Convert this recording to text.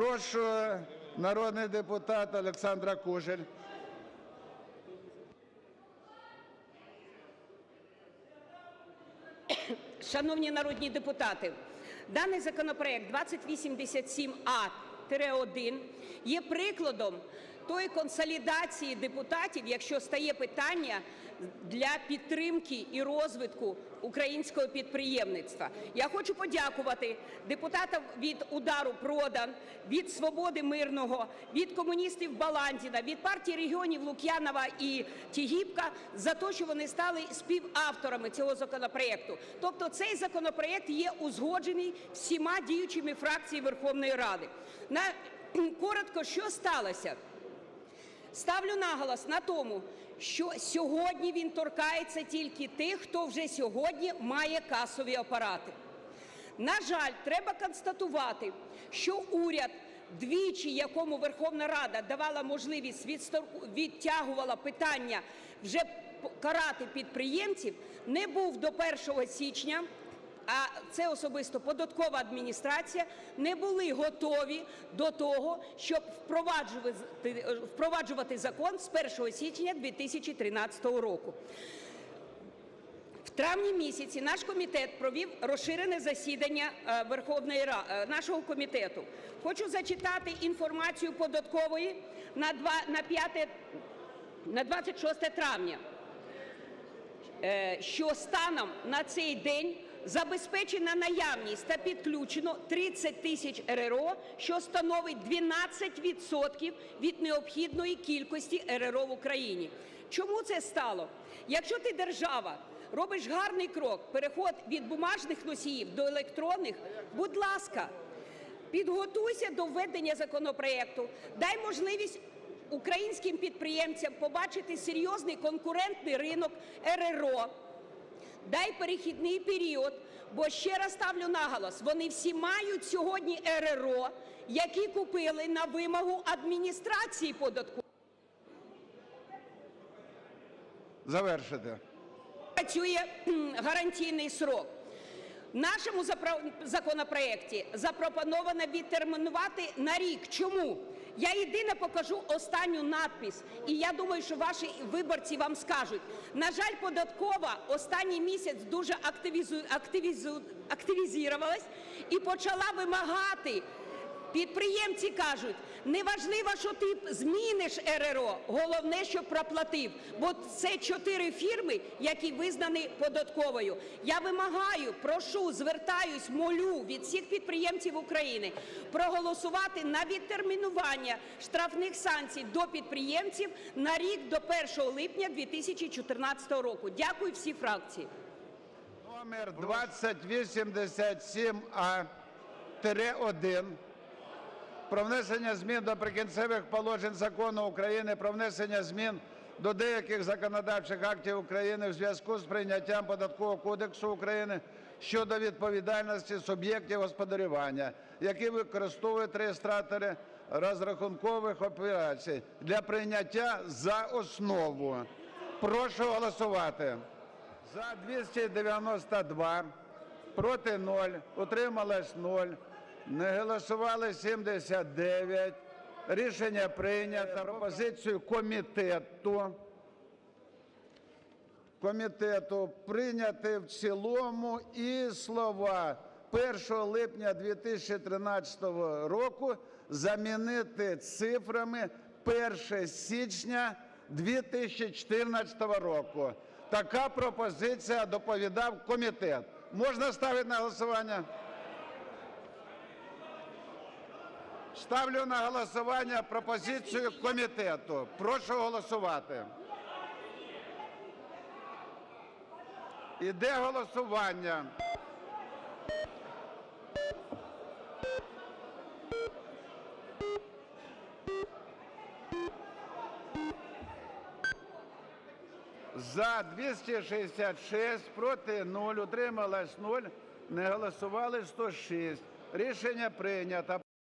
Прошу народний депутат Олександра Кужель. Шановні народні депутати, даний законопроект 2087А-1 є прикладом тої консолідації депутатів, якщо стає питання для підтримки і розвитку українського підприємництва. Я хочу подякувати депутатам від удару Продан, від Свободи Мирного, від комуністів Баландіна, від партії регіонів Лук'янова і Тігіпка за те, що вони стали співавторами цього законопроекту. Тобто цей законопроект є узгоджений всіма діючими фракціями Верховної Ради. На коротко, що сталося? Ставлю наголос на тому, що сьогодні він торкається тільки тих, хто вже сьогодні має касові апарати. На жаль, треба констатувати, що уряд двічі, якому Верховна Рада давала можливість відстор- відтягувала питання вже карати підприємців, не був до 1 січня а це особисто податкова адміністрація, не були готові до того, щоб впроваджувати, впроваджувати закон з 1 січня 2013 року. В травні місяці наш комітет провів розширене засідання е, Верховної Ра- е, нашого комітету. Хочу зачитати інформацію податкової на, два, на, 5, на 26 травня е, що станом на цей день забезпечена наявність та підключено 30 тисяч РРО, що становить 12% від необхідної кількості РРО в Україні. Чому це стало? Якщо ти держава робиш гарний крок, переход від бумажних носіїв до електронних, будь ласка, Підготуйся до введення законопроекту, дай можливість українським підприємцям побачити серйозний конкурентний ринок РРО, дай перехідний період, бо ще раз ставлю наголос, вони всі мають сьогодні РРО, які купили на вимогу адміністрації податку. Завершити. працює гарантійний срок. Нашому законопроекті запропоновано відтермінувати на рік. Чому? Я єдине покажу останню надпис, і я думаю, що ваші виборці вам скажуть. На жаль, податкова останній місяць дуже активізу... активізу... активізувалась і почала вимагати Підприємці кажуть, неважливо, що ти зміниш РРО, головне, щоб проплатив. Бо це чотири фірми, які визнані податковою. Я вимагаю, прошу, звертаюсь, молю від всіх підприємців України проголосувати на відтермінування штрафних санкцій до підприємців на рік до 1 липня 2014 року. Дякую всі фракції. Номер 2087А-1 про внесення змін до прикінцевих положень Закону України про внесення змін до деяких законодавчих актів України в зв'язку з прийняттям Податкового кодексу України щодо відповідальності суб'єктів господарювання, які використовують реєстратори розрахункових операцій для прийняття за основу. Прошу голосувати. За 292, проти 0, утрималось 0, не голосували 79. Рішення прийнято. Пропозицію комітету. Комітету прийняти в цілому і слова 1 липня 2013 року замінити цифрами 1 січня 2014 року. Така пропозиція доповідав комітет. Можна ставити на голосування? Ставлю на голосування пропозицію комітету. Прошу голосувати. Іде голосування. За 266, проти 0, утрималось 0, не голосували 106. Рішення прийнято.